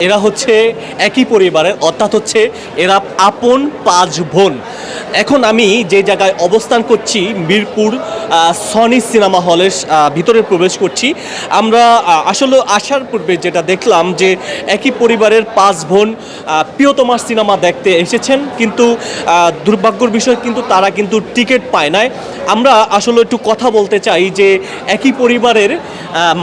এরা হচ্ছে একই পরিবারের অর্থাৎ হচ্ছে এরা আপন পাঁচ বোন। এখন আমি যে জায়গায় অবস্থান করছি, মিরপুর সনি সিনেমা হলের ভিতরে প্রবেশ করছি। আমরা আসলে আসার পূর্বে যেটা দেখলাম যে একই পরিবারের পাঁচ বোন প্রিয়তমার সিনেমা দেখতে এসেছেন, কিন্তু দুর্ভাগ্যর বিষয় কিন্তু তারা কিন্তু টিকিট পায় নাই। আমরা আসলে একটু কথা বলতে চাই যে একই পরিবারের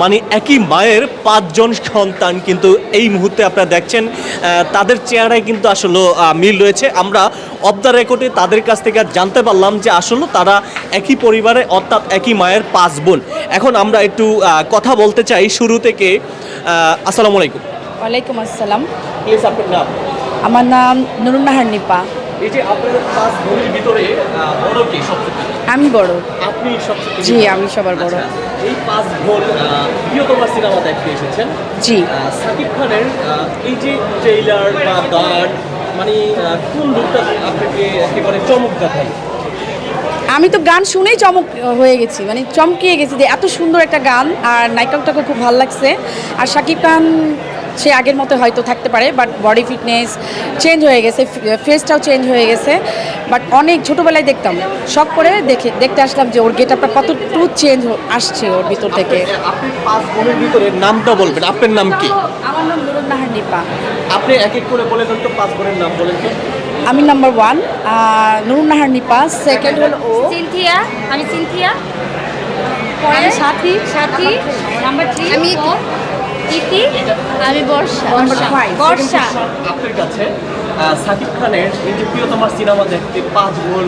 মানে একই মায়ের পাঁচজন সন্তান কিন্তু এই মুহূর্তে আপনারা দেখছেন তাদের চেহারায় কিন্তু আসলে মিল রয়েছে। আমরা অফ দ্য রেকর্ডে তাদের কাছ থেকে জানতে পারলাম যে আসলে তারা একই পরিবারে অর্থাৎ একই মায়ের পাঁচ বোন। এখন আমরা একটু কথা বলতে চাই শুরু থেকে। আসসালামু আলাইকুম। ওয়ালাইকুম আসসালাম। প্লিজ আপনার নাম? আমার নাম নুরুন্নাহার নিপা। এই যে আপনাদের পাঁচ বোনের ভিতরে বড় কে সবচেয়ে আমি বড়। আপনি সবচেয়ে জি আমি সবার বড়। আচ্ছা, এই পাঁচ বোন আহ, সিনেমা দেখতে এসেছেন। জি। সাকিব খানের এই যে ট্রেইলার বা গান মানে কোন লুকটা আপনাকে একেবারে চমক দেখায়? আমি তো গান শুনেই চমক হয়ে গেছি। মানে চমকিয়ে গেছি যে এত সুন্দর একটা গান, আর নায়িকাটাকে খুব ভালো লাগছে। আর শাকিব খান সে আগের মতো হয়তো থাকতে পারে বাট বডি ফিটনেস চেঞ্জ হয়ে গেছে ফেসটাও চেঞ্জ হয়ে গেছে বাট অনেক ছোটোবেলায় দেখতাম শখ করে দেখে দেখতে আসলাম যে ওর গেট আপটা কতটুকু চেঞ্জ আসছে ওর ভিতর থেকে। আপনি পাঁচ বোনের ভিতরে নামটা বলবেন আপনার নাম কি? আমার নাম নুরুন্নাহার নিপা। আপনি এক এক করে বলে দেন তো পাঁচ বোনের নাম বলেন আমি number one Nurunnahar Nipa second হলো ও। সিনথিয়া আমি সিনথিয়া। আমি সাথী। সাথী। নাম্বার থ্রি আমি ইতি আমি বর্ষা। বর্ষা। আপনার কাছে সাকিব খানের এই যে প্রিয়তমার সিনেমা দেখতে পাঁচ বোন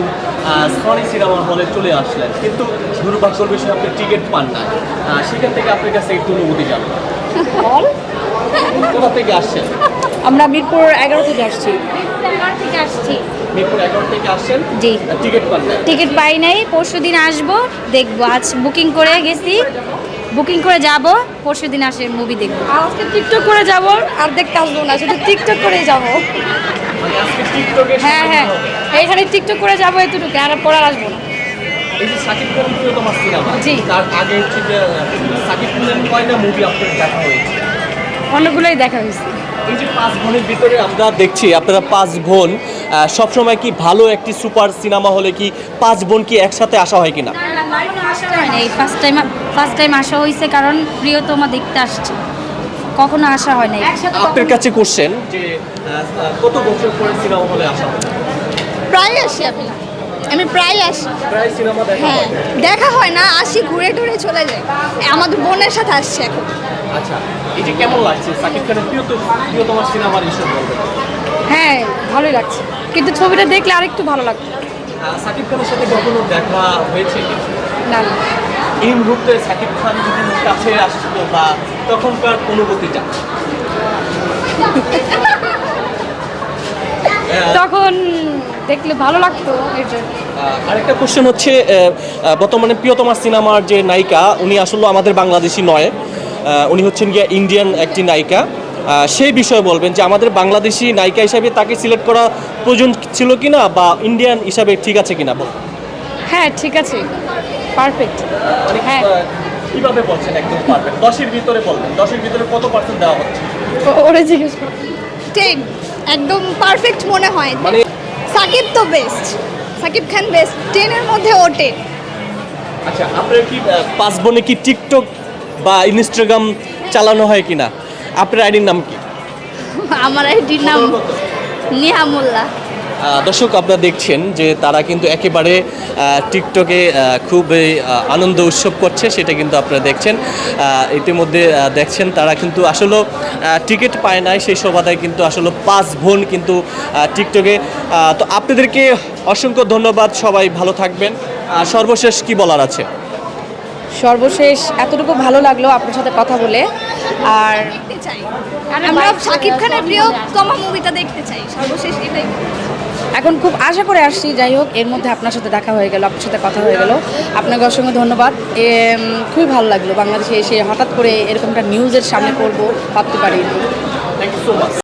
সনি সিনেমা হলে চলে আসলেন। কিন্তু দুর্ভাগ্যর বিষয়ে আপনি টিকিট পান না সেখান থেকে আপনার কাছে একটু অনুভূতি জানব। কোথা থেকে আসছেন? আমরা মিরপুর এগারো থেকে আসছি। থেকে আসছি। মিরপুর এগারো থেকে আসছেন? জি। টিকিট পান না টিকিট পাই নাই পরশু দিন আসব দেখব। আজ বুকিং করে গেছি। বুকিং করে যাব পরশু দিন আসে মুভি দেখব। আজকে টিকটক করে যাব আর দেখতে আসব না শুধু টিকটক করেই যাব। হ্যাঁ হ্যাঁ এইখানে টিকটক করে যাব এতটুকু আর পরে আর আসব না। এই যে সাকিব খানের প্রিয়তমার সিনেমা জি। তার আগে হচ্ছে যে সাকিব খানের কয়টা মুভি আপনার দেখা হয়েছে? অনেকগুলোই দেখা হয়েছে। এই যে পাঁচ বোনের ভিতরে আমরা দেখছি আপনারা পাঁচ বোন সবসময় কি ভালো একটি সুপার সিনেমা হলে কি পাঁচ বোন কি একসাথে আসা হয় কিনা? এই ফার্স্ট টাইম ফার্স্ট টাইম আসা হয়েছে কারণ প্রিয়তমা দেখতে আসছে। কখনো আসা হয় নাই। আপনার কাছে কোশ্চেন যে কত বছর পরে সিনেমা হলে আসা হয়? প্রায় আসি আমি। আমি প্রায় আসি। হ্যাঁ দেখা হয় না আসি ঘুরে টুরে চলে যাই। আমাদের বোনের সাথে আসছে এখন। আচ্ছা এই যে কেমন লাগছে? সাকিব খানের প্রিয়তম সিনেমার হ্যাঁ ভালোই লাগছে। কিন্তু ছবিটা দেখলে আরেকটু ভালো লাগতো। সাকিব খানের সাথে কখনো দেখা হয়েছে না না। এই মুহূর্তে সাকিব খান যদি কাছে আসতো বা তখনকার অনুভূতিটা? তখন দেখলে ভালো লাগতো এর জন্য। আরেকটা কোশ্চেন হচ্ছে বর্তমানে প্রিয়তমা সিনেমার যে নায়িকা উনি আসলে আমাদের বাংলাদেশি নয়। উনি হচ্ছেন গিয়া ইন্ডিয়ান একটি নায়িকা। সেই বিষয়ে বলবেন যে আমাদের বাংলাদেশি নায়িকা হিসাবে তাকে সিলেক্ট করা প্রয়োজন ছিল কিনা বা ইন্ডিয়ান হিসাবে ঠিক আছে কিনা বল। হ্যাঁ ঠিক আছে। পারফেক্ট মানে হ্যাঁ। কীভাবে বলছেন একদম পারবেন দশের ভিতরে বলবেন। দশের ভিতরে কত পার্সেন্ট দেওয়া হচ্ছে? ওরে জিজ্ঞেস। টেন। একদম পারফেক্ট মনে হয়। মানে সাকিব তো বেস্ট সাকিব খান বেস্ট টেনের মধ্যে ওঠে আচ্ছা আপনার কি পাঁচ বোনে কি টিকটক বা ইনস্টাগ্রাম চালানো হয় কিনা? আপনার আইডির নাম কি? আমার আইডির নাম নিহা মোল্লা দর্শক আপনারা দেখছেন যে তারা কিন্তু একেবারে টিকটকে খুবই আনন্দ উৎসব করছে সেটা কিন্তু আপনারা দেখছেন। ইতিমধ্যে দেখছেন তারা কিন্তু আসলে টিকিট পায় নাই সেই সভাটায় কিন্তু আসলে পাঁচ বোন কিন্তু টিকটকে। তো আপনাদেরকে অসংখ্য ধন্যবাদ সবাই ভালো থাকবেন। সর্বশেষ কি বলার আছে? সর্বশেষ এতটুকু ভালো লাগল আপনার সাথে কথা বলে। আর আমরা সাকিব খানের প্রিয় কমা মুভিটা দেখতে চাই। সর্বশেষ এটাই। এখন খুব আশা করে আসছি, যাই হোক, এর মধ্যে আপনার সাথে দেখা হয়ে গেল, আপনার সাথে কথা হয়ে গেল। আপনাকে অসংখ্য ধন্যবাদ। খুবই ভালো লাগল বাংলাদেশে এসে হঠাৎ করে এরকমটা নিউজের সামনে পড়ব, ভাবতে পারিনি। Thank you so much